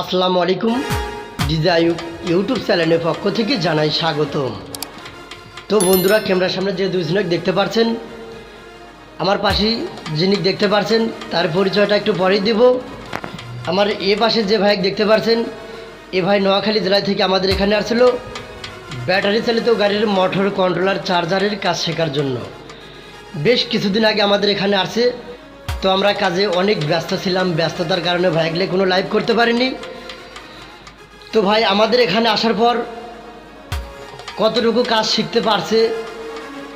আসসালামু আলাইকুম। ডিজাইউ ইউটিউব চ্যানেলের পক্ষ থেকে জানাই স্বাগতম। তো বন্ধুরা, ক্যামেরার সামনে যে দুজনক দেখতে পাচ্ছেন আমার পাশেই যিনি দেখতে পাচ্ছেন তার পরিচয়টা একটু পরেই দেব। আমার এ পাশে যে ভাই দেখতে পাচ্ছেন এ ভাই নোয়াখালী জেলা থেকে আমাদের এখানে আসছিল। ব্যাটারি চালিত গাড়ির মোটর কন্ট্রোলার চার্জারের কাজ শেখার জন্য। বেশ কিছুদিন আগে আমাদের এখানে আসে তো আমরা কাজে অনেক ব্যস্ত ছিলাম ব্যস্ততার কারণে ভাইগুলো কোনো লাইভ করতে পারিনি। তো ভাই আমাদের এখানে আসার পর কতটুকু কাজ শিখতে পারছে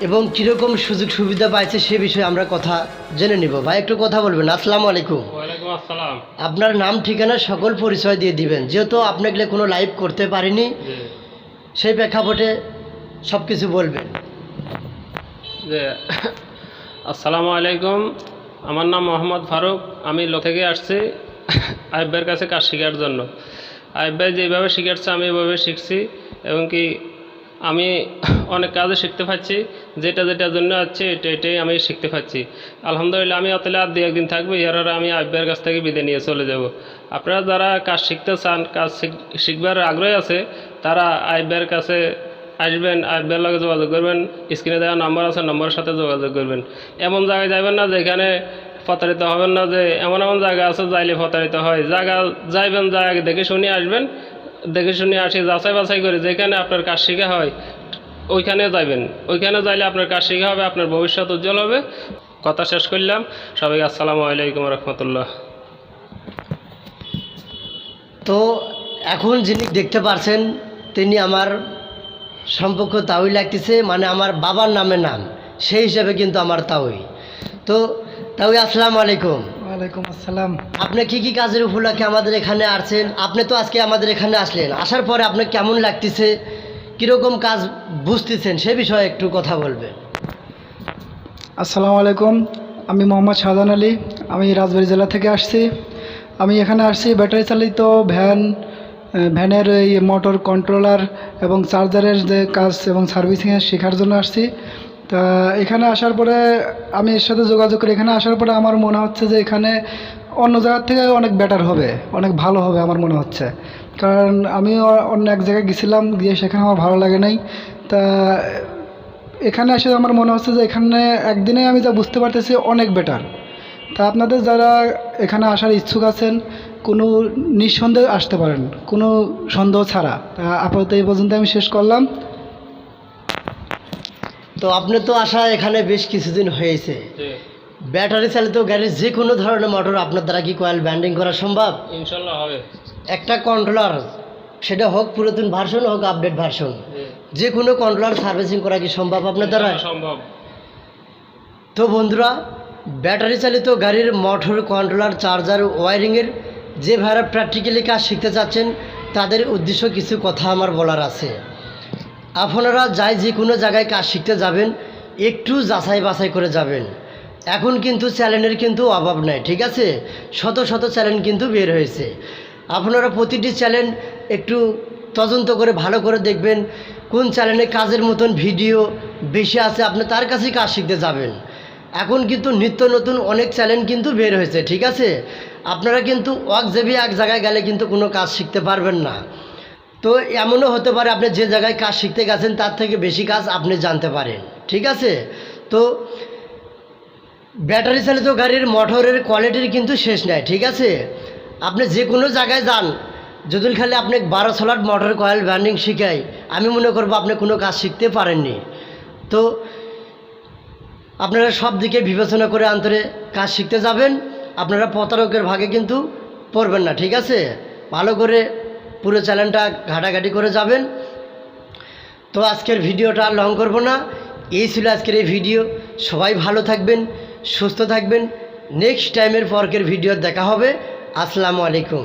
এবং কীরকম সুযোগ সুবিধা পাইছে সে বিষয়ে আমরা কথা জেনে নিব। ভাই একটু কথা বলবেন। আসসালামু আলাইকুম। আসসালাম। আপনার নাম ঠিকানা সকল পরিচয় দিয়ে দিবেন। যেহেতু আপনাকে কোনো লাইভ করতে পারিনি সেই প্রেক্ষাপটে সব কিছু বলবেন আসসালামু আলাইকুম। আমার নাম মোহাম্মদ ফারুক, আমি লোক থেকে আসছি আইবের কাছে কাজ শেখার জন্য। আইবাই যেভাবে শিখাচ্ছে আমি এভাবে শিখছি এবং কি আমি অনেক কাজে শিখতে পাচ্ছি যেটা যেটার জন্য আছে এটা এটাই আমি শিখতে পাচ্ছি আলহামদুলিল্লাহ আমি অতলে আর দু একদিন থাকব এর আমি আইবের কাছ থেকে বিদায় নিয়ে চলে যাব। আপনারা যারা কাজ শিখতে চান, কাজ শিখ- শিখবার আগ্রহ আছে, তারা আইবের কাছে আসবেন আইবের লগে যোগাযোগ করবেন। স্ক্রিনে দেওয়া নম্বর আছে, নম্বরের সাথে যোগাযোগ করবেন। এমন জায়গায় যাবেন না যেখানে প্রতারিত হবেন না যে এমন এমন জায়গা আছে যাইলে প্রতারিত হয়। জায়গা যাইবেন, জায়গা দেখে শুনে আসবেন, দেখে শুনে আসি, যাচাই বাছাই করে যেখানে আপনার কাজ শেখা হয়, ওইখানে যাইবেন। ওইখানে যাইলে আপনার কাজ শেখা হবে, আপনার ভবিষ্যৎ উজ্জ্বল হবে। কথা শেষ করলাম। সবাইকে আসসালামু আলাইকুম রহমতুল্লাহ। তো এখন যিনি দেখতে পারছেন, তিনি আমার সম্পর্ক তাওই লাগতেছে মানে আমার বাবার নামে নাম সেই হিসাবে কিন্তু আমার তাওই তো তাওই আসসালামু আলাইকুম। ওয়ালাইকুম আসসালাম। আপনি কি কি কাজের উপলক্ষে আমাদের এখানে আসছেন? আপনি তো আজকে আমাদের এখানে আসলেন। আসার পরে আপনার কেমন লাগতেছে? কীরকম কাজ বুঝতেছেন? সে বিষয়ে একটু কথা বলবেন আসসালামু আলাইকুম। আমি মোহাম্মদ শাহজাহান আলী। আমি রাজবাড়ি জেলা থেকে আসছি। আমি এখানে আসছি ব্যাটারি চালিত ভ্যান ভ্যানের এই মোটর কন্ট্রোলার এবং চার্জারের যে কাজ এবং সার্ভিসিংয়ের শেখার জন্য আসছি। তা এখানে আসার পরে আমি এর সাথে যোগাযোগ করি। এখানে আসার পরে আমার মনে হচ্ছে যে এখানে অন্য জায়গার থেকে অনেক বেটার হবে, অনেক ভালো হবে আমার মনে হচ্ছে। কারণ আমি অন্য এক জায়গায় গেছিলাম, গিয়ে সেখানে আমার ভালো লাগে নাই। তা এখানে এসে আমার মনে হচ্ছে যে এখানে একদিনে আমি যা বুঝতে পারতেছি অনেক বেটার তা আপনাদের যারা এখানে আসার ইচ্ছুক আছেন কোনো নিঃসন্দেহে আসতে পারেন কোনো সন্দেহ ছাড়া। তা আপাতত এই পর্যন্ত আমি শেষ করলাম। তো আপনি তো আসা এখানে বেশ কিছুদিন হয়েছে। ব্যাটারি চালিত গাড়ির যে কোনো ধরনের মোটর আপনার দ্বারা কি কয়েল ব্যান্ডিং করা সম্ভব? ইনশাল্লাহ হবে। একটা কন্ট্রোলার সেটা হোক পুরাতন ভার্সন হোক আপডেট ভার্সন যে কোনো কন্ট্রোলার সার্ভিসিং করা কি সম্ভব আপনার দ্বারা? সম্ভব। তো বন্ধুরা ব্যাটারি চালিত গাড়ির মোটর কন্ট্রোলার চার্জার ওয়ারিংয়ের যে ভাইরা প্র্যাকটিক্যালি কাজ শিখতে চাচ্ছেন, তাদের উদ্দেশ্য কিছু কথা আমার বলার আছে। আপনারা যাই যে কোনো জায়গায় কাজ শিখতে যাবেন, একটু যাচাই বাছাই করে যাবেন। এখন কিন্তু চ্যানেলের কিন্তু অভাব নাই, ঠিক আছে? শত শত চ্যানেল কিন্তু বের হয়েছে। আপনারা প্রতিটি চ্যানেল একটু তদন্ত করে ভালো করে দেখবেন, কোন চ্যানেলে কাজের মতন ভিডিও বেশি আছে, আপনি তার কাছেই কাজ শিখতে যাবেন। এখন কিন্তু নিত্য নতুন অনেক চ্যানেল কিন্তু বের হয়েছে, ঠিক আছে? আপনারা কিন্তু ওয়াক জেবি এক জায়গায় গেলে কিন্তু কোনো কাজ শিখতে পারবেন না। তো এমনও হতে পারে আপনি যে জায়গায় কাজ শিখতে গেছেন, তার থেকে বেশি কাজ আপনি জানতে পারেন, ঠিক আছে? তো ব্যাটারি চালিত গাড়ির মোটরের কোয়ালিটির কিন্তু শেষ নাই, ঠিক আছে? আপনি যে কোনো জায়গায় যান, যদি খালি আপনি বারো সোলার মোটর কয়েল ব্যান্ডিং শিখাই, আমি মনে করব আপনি কোনো কাজ শিখতে পারেননি। তো আপনারা সব দিকে বিবেচনা করে আন্তরে কাজ শিখতে যাবেন। আপনারা প্রতারকের ভাগে কিন্তু পড়বেন না, ঠিক আছে? ভালো করে পুরো চ্যানেলটা ঘাটাঘাটি করে যাবেন। তো আজকের ভিডিওটা আর লং করব না। এই ছিল আজকের এই ভিডিও। সবাই ভালো থাকবেন, সুস্থ থাকবেন। নেক্সট টাইমের পরকের ভিডিও দেখা হবে। আসসালামু আলাইকুম।